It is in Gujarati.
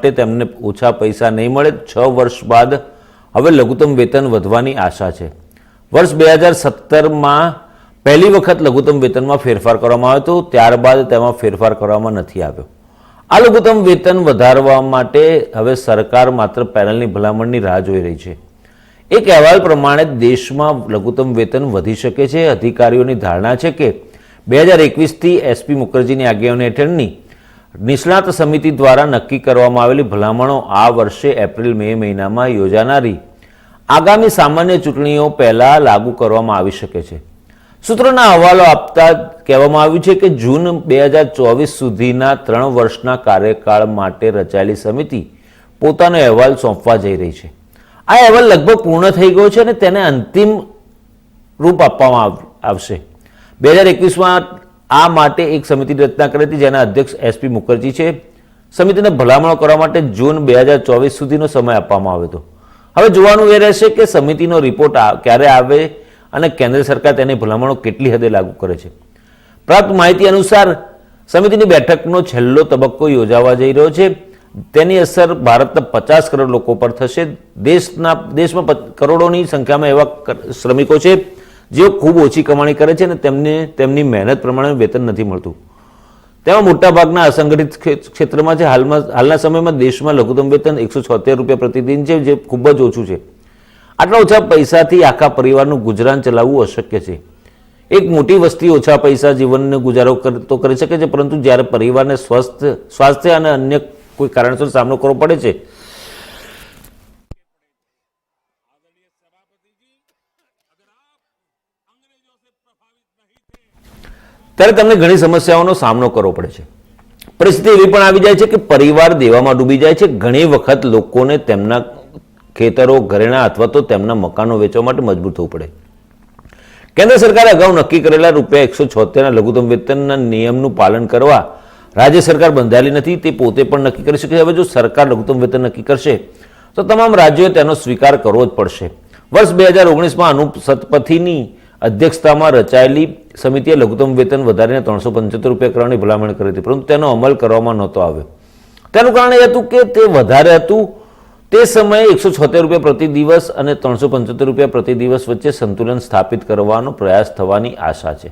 માટે તેમને ઓછા પૈસા નહીં મળે, છ વર્ષ બાદ હવે લઘુત્તમ વેતન વધવાની આશા છે. વર્ષ બે હજાર સત્તરમાં પહેલી વખત લઘુત્તમ વેતનમાં ફેરફાર કરવામાં આવ્યો હતો, ત્યારબાદ તેમાં ફેરફાર કરવામાં નથી આવ્યો. આ લઘુત્તમ વેતન વધારવા માટે હવે સરકાર માત્ર પેનલની ભલામણની રાહ જોઈ રહી છે. એક અહેવાલ પ્રમાણે દેશમાં લઘુત્તમ વેતન વધી શકે છે. અધિકારીઓની ધારણા છે કે બે હજાર એકવીસથી એસપી મુખર્જીની આગેવાની હેઠળની નિષ્ણાત સમિતિ દ્વારા નક્કી કરવામાં આવેલી ભલામણો આ વર્ષે એપ્રિલ, મે મહિનામાં યોજાનારી. આગામી સામાન્ય ચૂંટણીઓ પહેલાં લાગુ કરવામાં આવી શકે છે. સૂત્રોના હવાલો આપતા કહેવામાં આવ્યું છે કે જૂન બે હજાર ચોવીસ સુધીના ત્રણ વર્ષના કાર્યકાળ માટે રચાયેલી સમિતિ પોતાનો અહેવાલ સોંપવા જઈ રહી છે. આ અહેવાલ લગભગ પૂર્ણ થઈ ગયો છે અને તેને અંતિમ રૂપ આપવામાં આવશે. બે હજાર એકવીસમાં આ માટે એક સમિતિની રચના કરી હતી જેના અધ્યક્ષ એસપી મુખર્જી છે. સમિતિને ભલામણો કરવા માટે જૂન બે હજાર ચોવીસ સુધીનો સમય આપવામાં આવ્યો હતો. હવે જોવાનું એ રહેશે કે સમિતિનો રિપોર્ટ ક્યારે આવે અને કેન્દ્ર સરકાર તેની ભલામણો કેટલી હદે લાગુ કરે છે. પ્રાપ્ત માહિતી અનુસાર સમિતિની બેઠકનો છેલ્લો તબક્કો યોજાવા જઈ રહ્યો છે. તેની અસર ભારતના પચાસ કરોડ લોકો પર થશે. દેશના, દેશમાં કરોડોની સંખ્યામાં એવા શ્રમિકો છે. જેઓ ખૂબ ઓછી કમાણી કરે છે અને તેમને તેમની મહેનત પ્રમાણે વેતન નથી મળતું. તેમાં મોટાભાગના અસંગઠિત ક્ષે- ક્ષેત્રમાં છે. હાલમાં, હાલના સમયમાં દેશમાં લઘુત્તમ વેતન એકસો છોતેર રૂપિયા પ્રતિદિન છે, જે ખૂબ જ ઓછું છે. આટલા ઓછા પૈસાથી આખા પરિવારનું ગુજરાન ચલાવવું અશક્ય છે. એક મોટી વસ્તી ઓછા પૈસા જીવનને ગુજારો તો કરી શકે છે, પરંતુ જ્યારે પરિવારને સ્વસ્થ, સ્વાસ્થ્ય અને અન્ય કોઈ કારણસર સામનો કરવો પડે છે ત્યારે તમને ઘણી સમસ્યાઓનો સામનો કરવો પડે છે. પરિસ્થિતિ એવી પણ આવી જાય છે કે પરિવાર દેવામાં ડૂબી જાય છે. ઘણી વખત લોકોને તેમના ખેતરો, ઘરેણા અથવા તો તેમના મકાનો વેચવા માટે મજબૂર થવું પડે. કેન્દ્ર સરકારે અગાઉ નક્કી કરેલા રૂપિયા એકસો છોતેરના લઘુત્તમ વેતનના નિયમનું પાલન કરવા રાજ્ય સરકાર બંધાયેલી નથી. તે પોતે પણ નક્કી કરી શકે હવે જો સરકાર લઘુત્તમ વેતન નક્કી કરશે, તો તમામ રાજ્યોએ તેનો સ્વીકાર કરવો જ પડશે. વર્ષ બે હજાર ઓગણીસમાં અનુપ સતપથીની અધ્યક્ષતામાં રચાયેલી સમિતિએ લઘુત્તમ વેતન વધારીને ત્રણસો પંચોતેર રૂપિયા કરવાની ભલામણ કરી હતી, પરંતુ તેનો અમલ કરવામાં નહોતો આવ્યો. તેનું કારણ એ હતું કે તે વધારે હતું. તે સમયે એકસો છોતેર રૂપિયા પ્રતિ દિવસ અને ત્રણસો પંચોતેર રૂપિયા પ્રતિ દિવસ વચ્ચે સંતુલન સ્થાપિત કરવાનો પ્રયાસ થવાની આશા છે.